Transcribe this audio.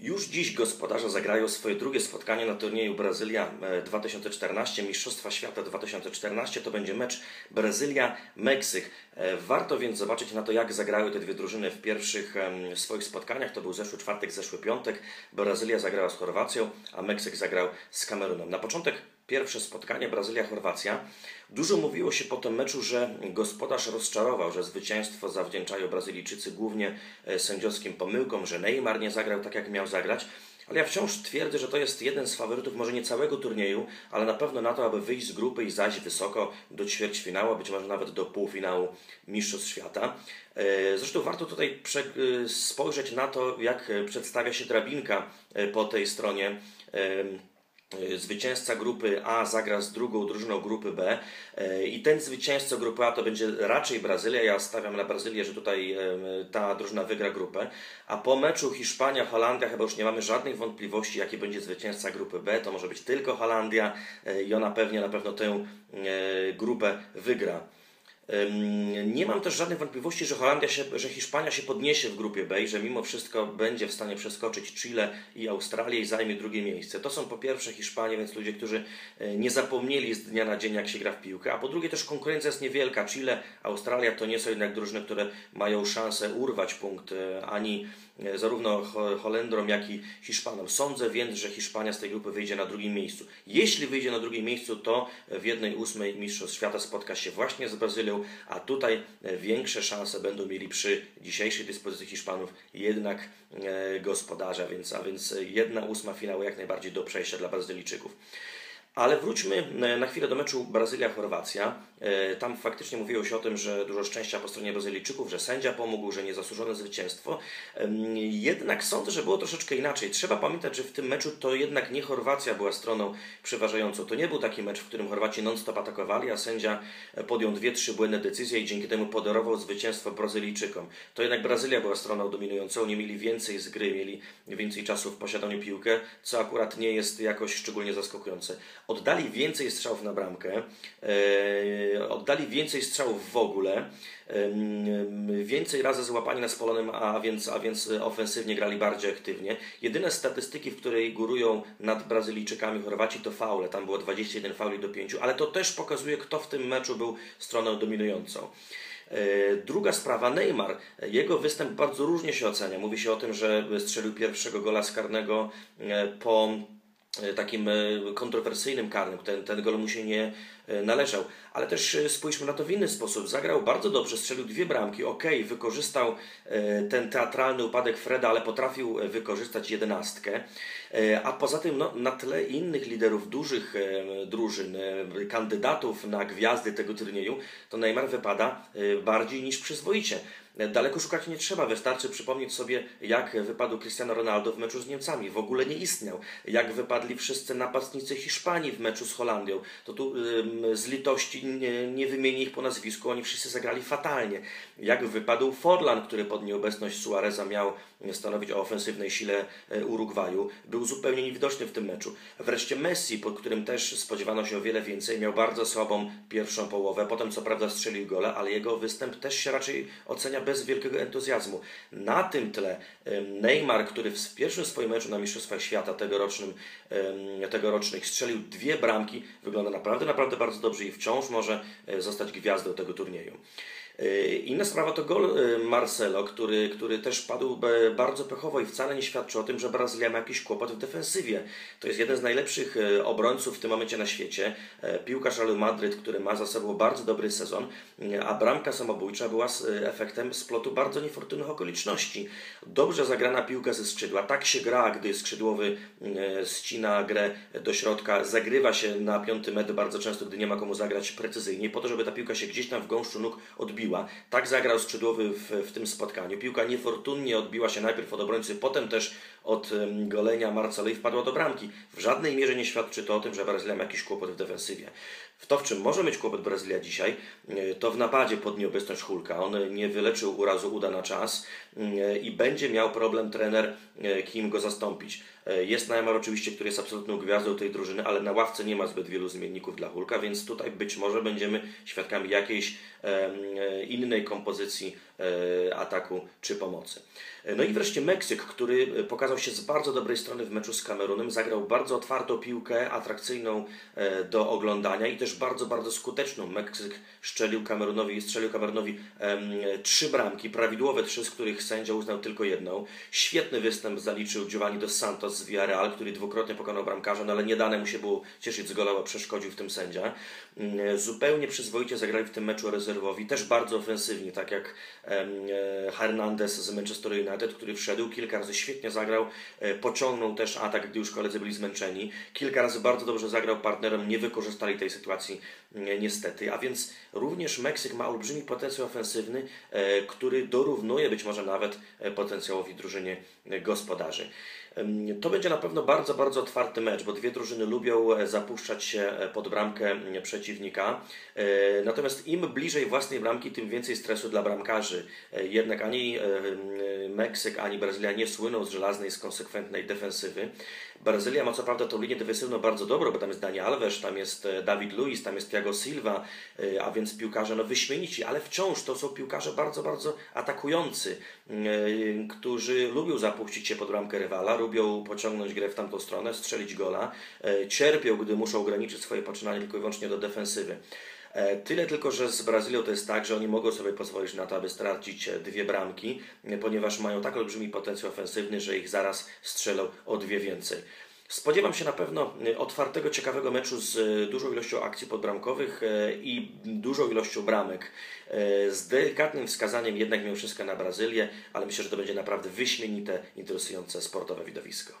Już dziś gospodarze zagrają swoje drugie spotkanie na turnieju Brazylia 2014, Mistrzostwa Świata 2014. To będzie mecz Brazylia-Meksyk. E, warto więc zobaczyć na to, jak zagrały te dwie drużyny w pierwszych swoich spotkaniach. To był zeszły czwartek, zeszły piątek. Brazylia zagrała z Chorwacją, a Meksyk zagrał z Kamerunem. Na początek pierwsze spotkanie Brazylia-Chorwacja. Dużo mówiło się po tym meczu, że gospodarz rozczarował, że zwycięstwo zawdzięczają Brazylijczycy głównie e, sędziowskim pomyłkom, że Neymar nie zagrał tak, jak miał zagrać. Ale ja wciąż twierdzę, że to jest jeden z faworytów, może nie całego turnieju, ale na pewno na to, aby wyjść z grupy i zajść wysoko do ćwierćfinału, być może nawet do półfinału Mistrzostw Świata. E, zresztą warto tutaj e, spojrzeć na to, jak przedstawia się drabinka po tej stronie zwycięzca grupy A zagra z drugą drużyną grupy B y, i ten zwycięzca grupy A to będzie raczej Brazylia. Ja stawiam na Brazylię, że tutaj ta drużyna wygra grupę. A po meczu Hiszpania-Holandia chyba już nie mamy żadnych wątpliwości, jaki będzie zwycięzca grupy B. To może być tylko Holandia i ona pewnie na pewno tę grupę wygra. Nie mam też żadnych wątpliwości, że Holandia się, że Hiszpania się podniesie w grupie B że mimo wszystko będzie w stanie przeskoczyć Chile i Australię i zajmie drugie miejsce. To są po pierwsze Hiszpanie, więc ludzie, którzy e, nie zapomnieli z dnia na dzień, jak się gra w piłkę, a po drugie też konkurencja jest niewielka. Chile, Australia to nie są jednak drużyny, które mają szansę urwać punkt e, ani zarówno Holendrom, jak i Hiszpanom. Sądzę więc, że Hiszpania z tej grupy wyjdzie na drugim miejscu. Jeśli wyjdzie na drugim miejscu, to w jednej ósmej Mistrzostw Świata spotka się właśnie z Brazylią, a tutaj e, większe szanse będą mieli przy dzisiejszej dyspozycji Hiszpanów jednak e, gospodarza, więc, a więc jedna ósma finału jak najbardziej do przejścia dla Brazylijczyków. Ale wróćmy na chwilę do meczu Brazylia-Chorwacja. E, tam faktycznie mówiło się o tym, że dużo szczęścia po stronie Brazylijczyków, że sędzia pomógł, że niezasłużone zwycięstwo. Jednak sądzę, że było troszeczkę inaczej. Trzeba pamiętać, że w tym meczu to jednak nie Chorwacja była stroną przeważającą. To nie był taki mecz, w którym Chorwaci non-stop atakowali, a sędzia podjął dwie, trzy błędne decyzje i dzięki temu podarował zwycięstwo Brazylijczykom. To jednak Brazylia była stroną dominującą, nie mieli więcej z gry, mieli więcej czasu w posiadaniu piłkę, co akurat nie jest jakoś szczególnie zaskakujące. Oddali więcej strzałów na bramkę. E, oddali więcej strzałów w ogóle, więcej razy złapani na spalonym, a więc, a więc ofensywnie grali bardziej aktywnie. Jedyne statystyki, w której górują nad Brazylijczykami Chorwaci to faule. Tam było 21 fauli do 5, ale to też pokazuje, kto w tym meczu był stroną dominującą. E, druga sprawa, Neymar. Jego występ bardzo różnie się ocenia. Mówi się o tym, że strzelił pierwszego gola z karnego e, po takim e, kontrowersyjnym karnym. Ten, ten gol mu się nie e, należał. Ale też spójrzmy na to w inny sposób. Zagrał bardzo dobrze, strzelił dwie bramki. Ok, wykorzystał ten teatralny upadek Freda, ale potrafił wykorzystać jedenastkę. A poza tym no, na tle innych liderów dużych drużyn, kandydatów na gwiazdy tego turnieju, to Neymar wypada bardziej niż przyzwoicie. Daleko szukać nie trzeba, wystarczy przypomnieć sobie, jak wypadł Cristiano Ronaldo w meczu z Niemcami. W ogóle nie istniał. Jak wypadli wszyscy napastnicy Hiszpanii w meczu z Holandią. To tu z litości nie, nie wymienię ich po nazwisku, oni wszyscy zagrali fatalnie. Jak wypadł Forlan, który pod nieobecność Suareza miał stanowić o ofensywnej sile e, Urugwaju. Był zupełnie niewidoczny w tym meczu. Wreszcie Messi, pod którym też spodziewano się o wiele więcej, miał bardzo słabą pierwszą połowę. Potem co prawda strzelił gola, ale jego występ też się raczej ocenia bez wielkiego entuzjazmu. Na tym tle Neymar, który w pierwszym swoim meczu na Mistrzostwach Świata tegorocznym, tegorocznych strzelił dwie bramki, wygląda naprawdę, naprawdę bardzo dobrze i wciąż może e, zostać gwiazdą tego turnieju. E, inna sprawa to gol e, Marcelo, który, który też padł bardzo pechowo i wcale nie świadczy o tym, że Brazylia ma jakiś kłopot w defensywie. To jest jeden z najlepszych e, obrońców w tym momencie na świecie. Piłkarz Realu Madryt, który ma za sobą bardzo dobry sezon, a bramka samobójcza była efektem splotu bardzo niefortunnych okoliczności. Dobrze zagrana piłka ze skrzydła. Tak się gra, gdy skrzydłowy ścina grę do środka, zagrywa się na piąty metr bardzo często, gdy nie ma komu zagrać precyzyjnie, po to, żeby ta piłka się gdzieś tam w gąszczu nóg odbiła Tak zagrał skrzydłowy w, w tym spotkaniu. Piłka niefortunnie odbiła się najpierw od obrońcy, potem też od golenia Marcelo i wpadła do bramki. W żadnej mierze nie świadczy to o tym, że Brazylia ma jakiś kłopot w defensywie. W to, w czym może mieć kłopot Brazylia dzisiaj, e, to w napadzie pod nieobecność Hulka. On nie wyleczył urazu uda na czas e, i będzie miał problem trener, e, kim go zastąpić. Jest Neymar oczywiście, który jest absolutną gwiazdą tej drużyny, ale na ławce nie ma zbyt wielu zmienników dla Hulka, więc tutaj być może będziemy świadkami jakiejś innej kompozycji ataku czy pomocy. No i wreszcie Meksyk, który pokazał się z bardzo dobrej strony w meczu z Kamerunem, zagrał bardzo otwartą piłkę, atrakcyjną do oglądania i też bardzo, bardzo skuteczną. Meksyk strzelił Kamerunowi, strzelił Kamerunowi trzy bramki, prawidłowe trzy, z których sędzia uznał tylko jedną. Świetny występ zaliczył Giovanni dos Santos z Villarreal, który dwukrotnie pokonał bramkarza, no ale nie dane mu się było cieszyć z gola, bo przeszkodził w tym sędzia. Mm, zupełnie przyzwoicie zagrali w tym meczu rezerwowi, też bardzo ofensywnie, tak jak e, Hernandez z Manchester United, który wszedł, kilka razy świetnie zagrał, e, pociągnął też atak, gdy już koledzy byli zmęczeni. Kilka razy bardzo dobrze zagrał partnerem, nie wykorzystali tej sytuacji mm, niestety, a więc również Meksyk ma olbrzymi potencjał ofensywny, e, który dorównuje być może nawet potencjałowi drużynie gospodarzy. To będzie na pewno bardzo, bardzo otwarty mecz, bo dwie drużyny lubią e, zapuszczać się e, pod bramkę przeciwnika. E, natomiast im bliżej własnej bramki, tym więcej stresu dla bramkarzy. Jednak ani Meksyk, ani Brazylia nie słyną z żelaznej, z konsekwentnej defensywy. Brazylia ma co prawda tą linię defensywną bardzo dobrą, bo tam jest Dani Alves, tam jest David Luiz, tam jest Thiago Silva, a więc piłkarze no wyśmienici, ale wciąż to są piłkarze bardzo, bardzo atakujący, którzy lubią zapuścić się pod bramkę rywala, lubią pociągnąć grę w tamtą stronę, strzelić gola, e, cierpią, gdy muszą ograniczyć swoje poczynanie tylko i wyłącznie do defensywy. E, tyle tylko, że z Brazylią to jest tak, że oni mogą sobie pozwolić na to, aby stracić e, dwie bramki, ponieważ mają tak olbrzymi potencjał ofensywny, że ich zaraz strzelą o dwie więcej. Spodziewam się na pewno otwartego, ciekawego meczu z dużą ilością akcji podbramkowych i dużą ilością bramek. Z delikatnym wskazaniem jednak mimo wszystko na Brazylię, ale myślę, że to będzie naprawdę wyśmienite, interesujące sportowe widowisko.